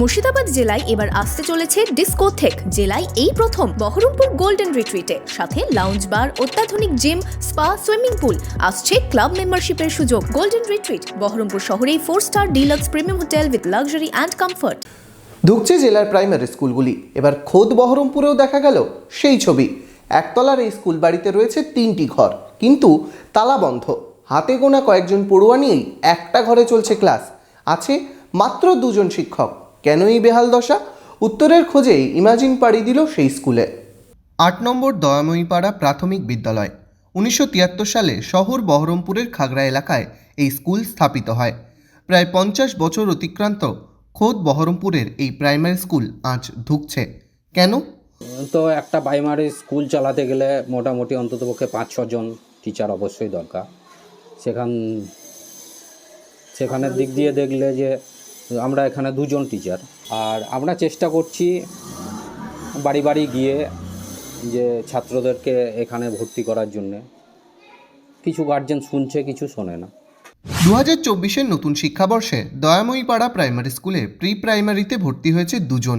মুর্শিদাবাদ জেলায় এবার আসতে চলেছে ডিস্কোথেক জেলায় এই প্রথম বহরমপুর গোল্ডেন রিট্রিটে। সাথে লাউঞ্জ বার অত্যাধুনিক জিম স্পা সুইমিং পুল আসছে ক্লাব মেম্বারশিপের সুযোগ। গোল্ডেন রিট্রিট, বহরমপুর শহরেই four star deluxe premium hotel with luxury and comfort ধুকছে জেলার প্রাইমারি স্কুলগুলি এবার খোদ বহরমপুরেও দেখা গেল সেই ছবি। একতলার এই স্কুল বাড়িতে রয়েছে তিনটি ঘর। কিন্তু তালা বন্ধ। হাতে গোনা কয়েকজন পড়ুয়া নিয়েই একটা ঘরে চলছে ক্লাস আছে মাত্র দুজন শিক্ষক। কেন এই বেহাল দশা? উত্তরের খোঁজেই ইমাজিন পাড়ি দিল সেই স্কুলে। আট নম্বর দয়াময়ীপাড়া প্রাথমিক বিদ্যালয়। উনিশশো তিয়াত্তর সালে শহর বহরমপুরের খাগড়া এলাকায় এই স্কুল স্থাপিত হয়। প্রায় পঞ্চাশ বছর অতিক্রান্ত খোদ বহরমপুরের এই প্রাইমারি স্কুল আজ ধুকছে। কেন? তো একটা প্রাইমারি স্কুল চালাতে গেলে মোটামুটি অন্ততপক্ষে পাঁচ ছজন টিচার অবশ্যই দরকার। সেখান সেখানের দিক দিয়ে দেখলে যে আমরা এখানে দুজন টিচার আর আমরা চেষ্টা করছি বাড়ি বাড়ি গিয়ে যে ছাত্রদেরকে এখানে ভর্তি করার জন্যে। কিছু গার্জেন শুনছে, কিছু শোনে না। দু হাজার চব্বিশের নতুন শিক্ষাবর্ষে দয়াময়ীপাড়া প্রাইমারি স্কুলে প্রি প্রাইমারিতে ভর্তি হয়েছে দুজন।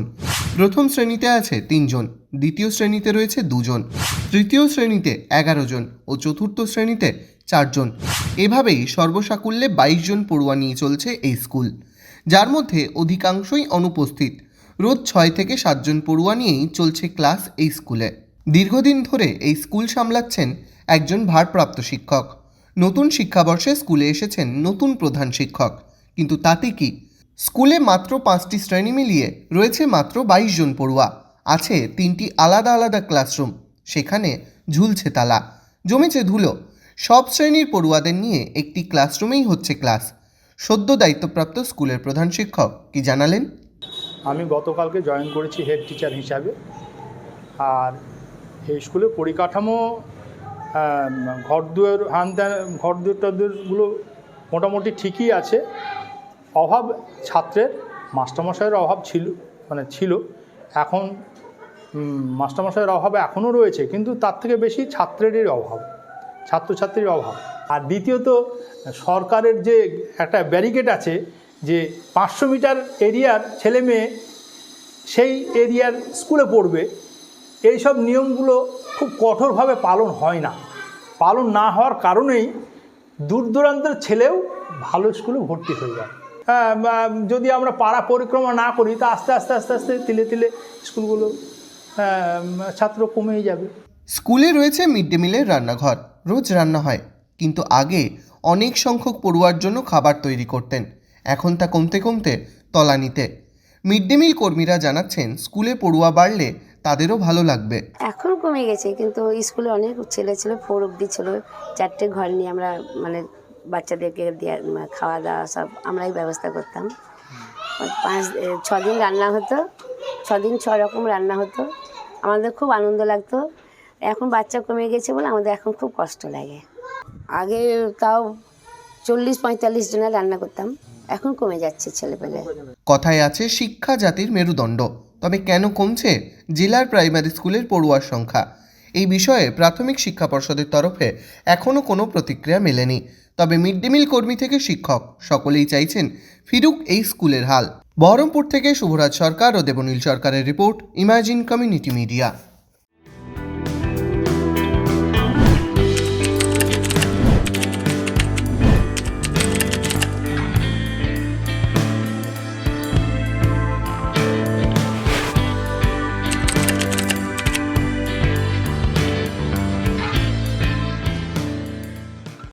প্রথম শ্রেণীতে আছে তিনজন, দ্বিতীয় শ্রেণীতে রয়েছে দুজন, তৃতীয় শ্রেণীতে এগারো জন ও চতুর্থ শ্রেণীতে চারজন। এভাবেই সর্বসাকুল্যে বাইশ জন পড়ুয়া নিয়ে চলছে এই স্কুল যার মধ্যে অধিকাংশই অনুপস্থিত। রোজ ছয় থেকে সাতজন পড়ুয়া নিয়েই চলছে ক্লাস এই স্কুলে। দীর্ঘদিন ধরে এই স্কুল সামলাচ্ছেন একজন ভারপ্রাপ্ত শিক্ষক। নতুন শিক্ষাবর্ষে স্কুলে এসেছেন নতুন প্রধান শিক্ষক। কিন্তু তাতে কি? স্কুলে মাত্র পাঁচটি শ্রেণি মিলিয়ে রয়েছে মাত্র বাইশ জন পড়ুয়া। আছে তিনটি আলাদা আলাদা ক্লাসরুম। সেখানে ঝুলছে তালা। জমেছে ধুলো। সব শ্রেণির পড়ুয়াদের নিয়ে একটি ক্লাসরুমেই হচ্ছে ক্লাস। সদ্য দায়িত্বপ্রাপ্ত স্কুলের প্রধান শিক্ষক, কি জানালেন? আমি গতকালকে জয়েন করেছি হেড টিচার হিসাবে। আর এই স্কুলের পরিকাঠামো ঘর ঘরদুয়ার হান ঘর টরদুয়ারগুলো মোটামুটি ঠিকই আছে। অভাব ছাত্রের, মাস্টারমশাইয়ের অভাব ছিল মানে ছিল। এখন মাস্টারমশাইয়ের অভাব এখনও রয়েছে, কিন্তু তার থেকে বেশি ছাত্রেরই অভাব। ছাত্রছাত্রীর অভাব। আর দ্বিতীয়ত, সরকারের যে একটা ব্যারিকেড আছে যে পাঁচশো মিটার এরিয়ার ছেলে মেয়ে সেই এরিয়ার স্কুলে পড়বে এই সব নিয়মগুলো খুব কঠোরভাবে পালন হয় না। পালন না হওয়ার কারণেই দূর দূরান্তের ছেলেও ভালো স্কুলে ভর্তি হয়ে যায়। যদি আমরা পাড়া পরিক্রমা না করি, তা আস্তে আস্তে আস্তে আস্তে, তিলে তিলে স্কুলগুলো ছাত্র কমেই যাবে। স্কুলে রয়েছে মিড ডে মিলের রান্নাঘর। রোজ রান্না হয়। কিন্তু আগে অনেক সংখ্যক পড়ুয়ার জন্য খাবার তৈরি করতেন। এখন তা কমতে কমতে তলানিতে। মিড ডে মিল কর্মীরা জানাচ্ছেন, স্কুলে পড়ুয়া বাড়লে তাদেরও ভালো লাগবে। এখন কমে গেছে, কিন্তু স্কুলে অনেক ছেলে ছিল, ফোর অব্দি ছিল। চারটে ঘর নিয়ে আমরা মানে বাচ্চাদেরকে খাওয়া দাওয়া সব আমরাই ব্যবস্থা করতাম। পাঁচ ছদিন রান্না হতো, ছদিন ছ রকম রান্না হতো। আমাদের খুব আনন্দ লাগতো। এখন বাচ্চা কমে গেছে বলে আমাদের এখন খুব কষ্ট লাগে। আগে তাও চল্লিশ পঁয়তাল্লিশ জনের রান্না করতাম, এখন কমে যাচ্ছে ছেলেপেলে। কথায় আছে, শিক্ষা জাতির মেরুদণ্ড। তবে কেন কমছে? জেলার প্রাইমারি স্কুলের পড়ুয়ার সংখ্যা। এই বিষয়ে প্রাথমিক শিক্ষা পর্ষদের তরফে এখনও কোনো প্রতিক্রিয়া মেলেনি। তবে মিড ডে মিল কর্মী থেকে শিক্ষক সকলেই চাইছেন ফিরুক এই স্কুলের হাল। বহরমপুর থেকে শুভরাজ সরকার ও দেবনীল সরকারের রিপোর্ট, ইমাজিন কমিউনিটি মিডিয়া।